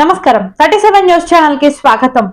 నమస్కారం. Thirty seven news ఛానల్కి స్వాగతం.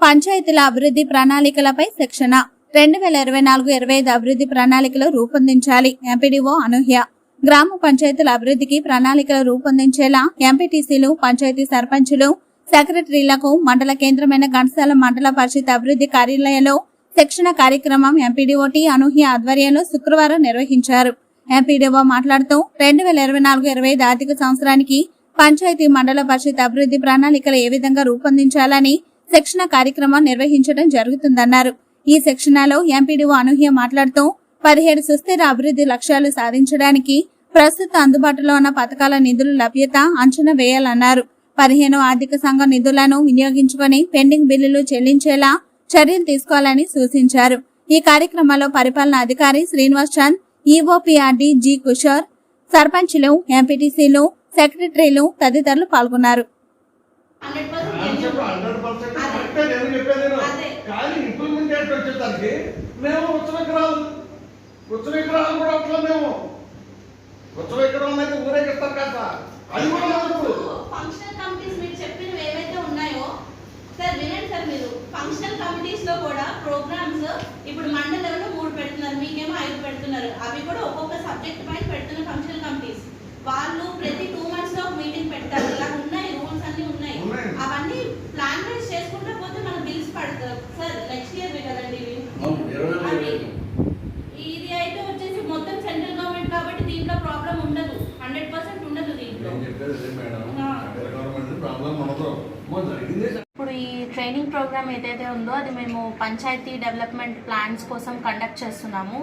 పంచాయతీల అభివృద్ధి ప్రణాళికలపై శిక్షణ. రెండు వేల ఇరవై నాలుగు ఇరవై ఐదు అభివృద్ధి ప్రణాళికలు రూపొందించాలి. ఎంపీడీఓ అనూహ్య. గ్రామ పంచాయతీల అభివృద్ధికి ప్రణాళికలు రూపొందించేలా ఎంపీటీసీలు పంచాయతీ సర్పంచులు సెక్రటరీలకు మండల కేంద్రమైన ఘనశాల మండల పరిషత్ అభివృద్ధి కార్యాలయంలో శిక్షణ కార్యక్రమం ఎంపీడీఓ టి అనూహ్య ఆధ్వర్యంలో శుక్రవారం నిర్వహించారు. ఎంపీడీఓ మాట్లాడుతూ రెండు వేల ఇరవై నాలుగు ఇరవై ఐదు ఆర్థిక సంవత్సరానికి పంచాయతీ మండల పరిషత్ అభివృద్ధి ప్రణాళికలు ఏ విధంగా రూపొందించాలని శిక్షణ కార్యక్రమం నిర్వహించడం జరుగుతుందన్నారు. ఈ శిక్షణలో ఎంపీడీఓ అనూహ్య మాట్లాడుతూ పదిహేడు సుస్థిర అభివృద్ధి లక్ష్యాలు సాధించడానికి ప్రస్తుత అందుబాటులో ఉన్న పథకాల నిధుల లభ్యత అంచనా వేయాలన్నారు. పదిహేను ఆర్థిక సంఘం నిధులను వినియోగించుకొని పెండింగ్ బిల్లులు చెల్లించేలా చర్యలు తీసుకోవాలని సూచించారు. ఈ కార్యక్రమంలో పరిపాలనా అధికారి శ్రీనివాస్ చంద్ ఈఓపీఆర్డి జి కిషోర్ సర్పంచ్లు ఎంపీటీసీలు సెక్రటరీలు తదితరులు పాల్గొన్నారు. ఫంక్షనల్ కమిటీస్ మీరు చెప్పినవి ఏవైతే ఉన్నాయో సార్ వినండి సార్ మీరు. ఫంక్షనల్ కమిటీస్లో కూడా ప్రోగ్రామ్స్ ఇప్పుడు మండల లెవెల్లో మూడు పెడుతున్నారు మీకేమో ఐదు పెడుతున్నారు. అవి కూడా ఒక్కొక్క సబ్జెక్ట్ పైన పెడుతున్న ఫంక్షనల్ కమిటీస్ వాళ్ళు ప్రతి మీటింగ్ పెడతారు. ఇలా ఉన్నాయి రూల్స్ అన్ని ఉన్నాయి. అవన్నీ ప్లాన్ వైజ్ చేసుకుంటూ పోతే మన బిల్స్ పడతారు. సార్ నెక్స్ట్ ఇయర్ కదండి. ఇది అయితే వచ్చేసి మొత్తం సెంట్రల్ గవర్నమెంట్ కాబట్టి దీంట్లో ప్రాబ్లం ఉండదు. హండ్రెడ్ పర్సెంట్ ఉండదు దీంట్లో. ట్రైనింగ్ ప్రోగ్రామ్ ఏదైతే ఉందో అది మేము పంచాయతీ డెవలప్మెంట్ ప్లాన్స్ కోసం కండక్ట్ చేస్తున్నాము.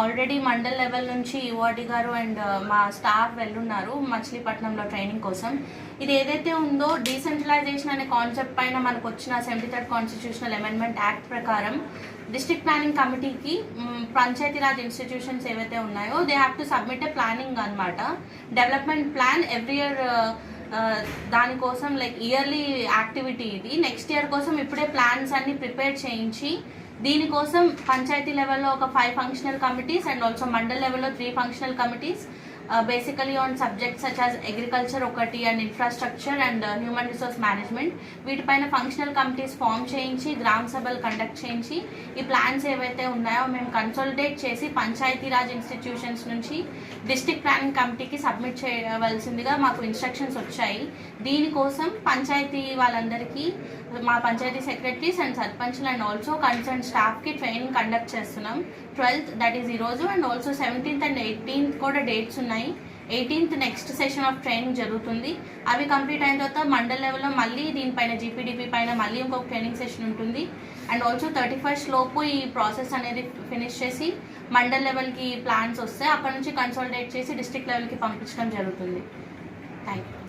ఆల్రెడీ మండల్ లెవెల్ నుంచి యువటి గారు అండ్ మా స్టాఫ్ వెళ్ళున్నారు మచిలీపట్నంలో ట్రైనింగ్ కోసం. ఇది ఏదైతే ఉందో డీసెంట్రలైజేషన్ అనే కాన్సెప్ట్ పైన మనకు వచ్చిన seventy third constitutional amendment act ప్రకారం డిస్ట్రిక్ట్ ప్లానింగ్ కమిటీకి పంచాయతీరాజ్ ఇన్స్టిట్యూషన్స్ ఏవైతే ఉన్నాయో they have to submit a planning అనమాట డెవలప్మెంట్ ప్లాన్ ఎవ్రీ ఇయర్ దానికోసం లైక్ ఇయర్లీ యాక్టివిటీ ఇది. నెక్స్ట్ ఇయర్ కోసం ఇప్పుడే ప్లాన్స్ అన్ని ప్రిపేర్ చేయించి దీనికోసం పంచాయతీ లెవెల్లో ఒక five functional committees and also mandal లెవెల్లో three functional committees basically on subjects such as agriculture ఒకటి and infrastructure and human resource management వీటిపైన ఫంక్షనల్ కమిటీస్ ఫామ్ చేయించి గ్రామ సభలు కండక్ట్ చేయించి ఈ ప్లాన్స్ ఏవైతే ఉన్నాయో మేము కన్సల్టేట్ చేసి పంచాయతీరాజ్ ఇన్స్టిట్యూషన్స్ నుంచి డిస్ట్రిక్ట్ ప్లానింగ్ కమిటీకి సబ్మిట్ చేయవలసిందిగా మాకు ఇన్స్ట్రక్షన్స్ వచ్చాయి. దీనికోసం పంచాయతీ వాళ్ళందరికీ మా పంచాయతీ సెక్రటరీస్ అండ్ సర్పంచ్లు అండ్ ఆల్సో కన్సర్న్ స్టాఫ్కి ట్రైనింగ్ కండక్ట్ చేస్తున్నాం. ట్వెల్త్ దట్ ఈస్ ఈరోజు and also seventeenth and eighteenth కూడా డేట్స్ ఉన్నాయి. ఉన్నాయి. Eighteenth next session of training జరుగుతుంది. అవి కంప్లీట్ అయిన తర్వాత మండల్ లెవెల్లో మళ్ళీ దీనిపైన జీపీడీపీ పైన మళ్ళీ ఇంకొక ట్రైనింగ్ సెషన్ ఉంటుంది. అండ్ ఆల్సో థర్టీ ఫస్ట్ లోపు ఈ ప్రాసెస్ అనేది ఫినిష్ చేసి మండల్ లెవెల్కి ప్లాన్స్ వస్తే అక్కడ నుంచి కన్సల్టేట్ చేసి డిస్ట్రిక్ట్ లెవెల్కి పంపించడం జరుగుతుంది. Thank you